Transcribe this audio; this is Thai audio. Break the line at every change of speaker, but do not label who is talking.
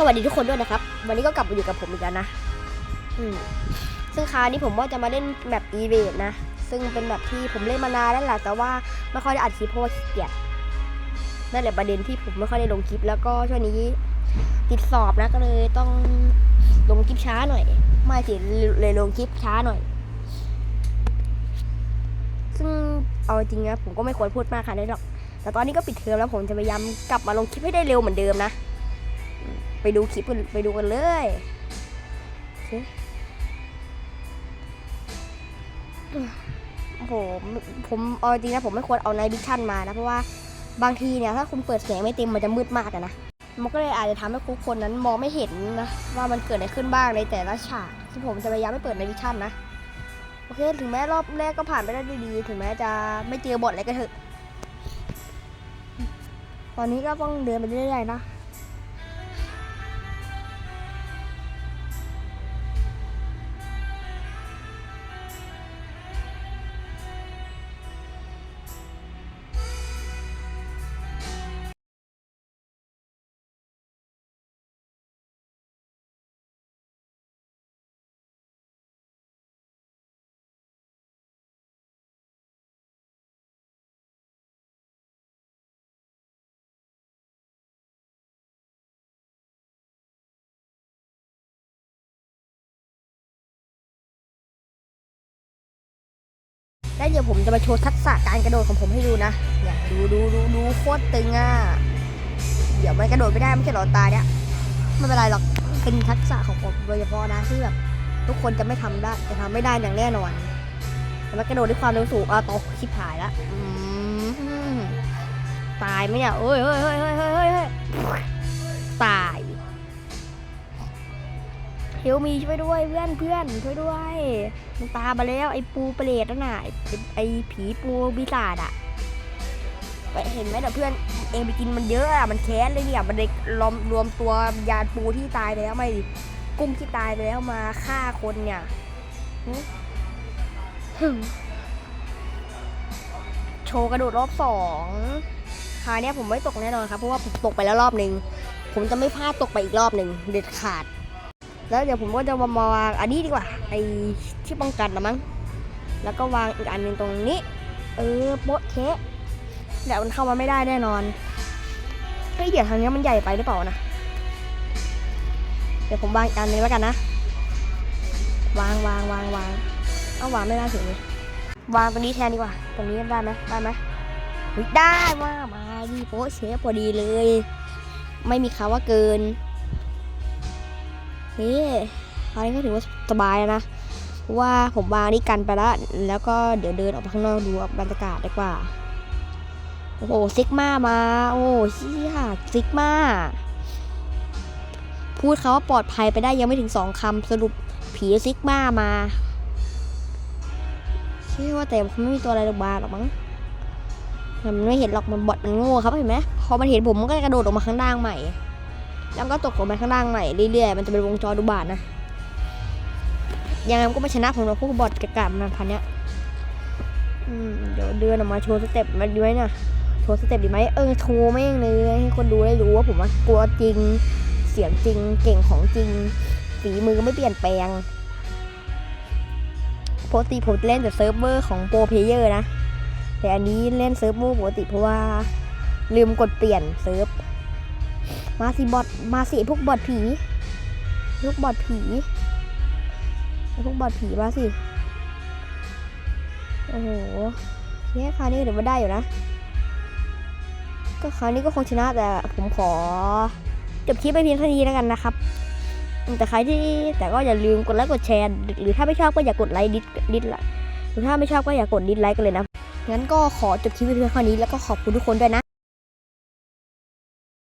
สวัสดีทุกคนด้วยนะครับ วันนี้ก็กลับมาอยู่กับผมอีกแล้วนะ อืมซึ่งคราวนี้ผมว่าจะมาเล่นแบบอีเวนนะ ซึ่งเป็นแบบที่ผมเล่นมานานแล้วแหละแต่ว่าไม่ค่อยได้อัดคลิปเพราะว่าขี้เกียจนั่นแหละประเด็นที่ผมไม่ค่อยได้ลงคลิป แล้วก็ช่วงนี้ติดสอบนะก็เลยต้องลงคลิปช้าหน่อย ไม่สิเลยลงคลิปช้าหน่อย ซึ่งเอาจริงนะผมก็ไม่ควรพูดมากขนาดนี้หรอก แต่ตอนนี้ก็ปิดเทอมแล้วผมจะพยายามกลับมาลงคลิปให้ได้เร็วเหมือนเดิมนะ ไปดูคลิปกันไปดูกันเลยโอเคผมผมเอาจริงนะผมไม่ควรเอาไนบิชั่นมานะ เพราะว่าบางทีเนี่ยถ้าคุณเปิดแสงไม่เต็มมันจะมืดมากนะ มันก็เลยอาจจะทำให้ทุกคนนั้นมองไม่เห็นนะว่ามันเกิดอะไรขึ้นบ้างในแต่ละฉากซึ่งผมจะพยายามไม่เปิดไนบิชั่นนะโอเค ถึงแม้รอบแรกก็ผ่านไปได้ด้วยดีถึงแม้จะไม่เจอบทอะไรก็เถอะ ตอนนี้ก็ต้องเดินไปเรื่อยๆนะ แล้วเดี๋ยวผมจะมาโชว์ทักษะการกระโดดของผมให้ดูนะเนี่ยดูดูดูดูโคตรตึงอะเดี๋ยวมันกระโดดไม่ได้ไม่ใช่หรอตายเนี่ยไม่เป็นไรหรอกเป็นทักษะของผมโดยเฉพาะนะที่แบบทุกคนจะไม่ทำได้จะทำไม่ได้อย่างแน่นอนแต่มันกระโดดด้วยความเร็วสูงอะตกชิบหายละตายไหมเนี่ยเอ้ยเฮ้ยเฮ้ยเฮ้ยเฮ้ยเฮ้ยเฮ้ยตาย เฮลมีช่วยด้วยเพื่อนเพื่อนช่วยด้วยมันตามมาแล้วไอ้ปูเปรตนั่นน่ะไอ้ผีปูบิศาจอะไปเห็นไหมเดี๋ยวเพื่อนเองไปกินมันเยอะอะมันแค้นเลยเนี่ยมันเลยรวมรวมตัวยานปูที่ตายไปแล้วไม่กุ้งที่ตายไปแล้วมาฆ่าคนเนี่ยหึโชว์กระโดดรอบสองคราวเนี้ยผมไม่ตกแน่นอนครับเพราะว่าผมตกไปแล้วรอบหนึ่งผมจะไม่พลาดตกไปอีกรอบหนึ่งเด็ดขาด แล้วเดี๋ยวผมก็จะมามาวางอันนี้ดีกว่าไอ้ที่ป้องกันนะมั้งแล้วก็วางอีกอันหนึ่งตรงนี้ เออโป๊ะเทะเดี๋ยวมันเข้ามาไม่ได้แน่นอนเฮ้ยเดี๋ยวทางนี้มันใหญ่ไปหรือเปล่านะเดี๋ยวผมวางอีกอันนึงแล้วกันนะ วางวางวางวางเอาวางไม่ได้ถึงเลยวางตรงนี้แทนดีกว่าตรงนี้ได้ไหมได้ไหมเฮ้ยได้ว่ามาดีโป๊ะเชฟพอดีเลย ไม่มีคำว่าเกิน เฮ้ยคราวนี้ก็ถือว่าสบายแล้วนะว่าผมวางนี่กันไปแล้วแล้วก็เดี๋ยวเดินออกไปข้างนอกดูบรรยากาศดีกว่า โอ้โหซิกมามา โอ้เฮียซิกมาพูดเขาว่าปลอดภัยไปได้ยังไม่ถึงสองคำสรุปผีซิกมามาเชื่อว่าแต่มันไม่มีตัวอะไรลงมาหรอกมั้งมันไม่เห็นหรอกมันบอดมันโง่ครับเห็นไหมพอมันเห็นผมมันก็กระโดดออกมาข้างล่างใหม่ แล้วก็ตกลงไปข้างล่างใหม่เรื่อยๆ มันจะเป็นวงจรดูบาทนะยังไงก็ไม่ชนะผมหรอกพวกบอทกระกามันพันเนี้ยอืมเดี๋ยวเดินออกมาโชว์สเต็ปมาดีไหมนะโชว์สเต็ปดีไหมเออโชว์แม่งเลยให้คนดูได้รู้ว่าผมว่ากลัวจริง เสียงจริง เก่งของจริงฝีมือไม่เปลี่ยนแปลงปกติผมเล่นแต่เซิร์ฟเวอร์ของโปรเพเยอร์นะ แต่อันนี้เล่นเซิร์ฟเวอร์ปกติเพราะว่าลืมกดเปลี่ยนเซิร์ฟ มาสิบอทมาสิพวกบอทผี พวกบอทผีพวกบอทผีมาสิ โอ้โหเนี่คราวนี้เดี๋ยวมาได้อยู่นะ ก็คราวนี้ก็คงชนะแต่ผมขอจบคลิปไปเพียงเท่านี้แล้วกันนะครับ แต่ใครที่แต่ก็อย่าลืมกดไลค์กดแชร์ หรือถ้าไม่ชอบก็อย่ากดไลค์ดิสดิสละหรือถ้าไม่ชอบก็อย่ากดดิสไลค์กันเลยนะ งั้นก็ขอจบคลิปไปเพียงเท่านี้แล้วก็ขอบคุณทุกคนด้วยนะ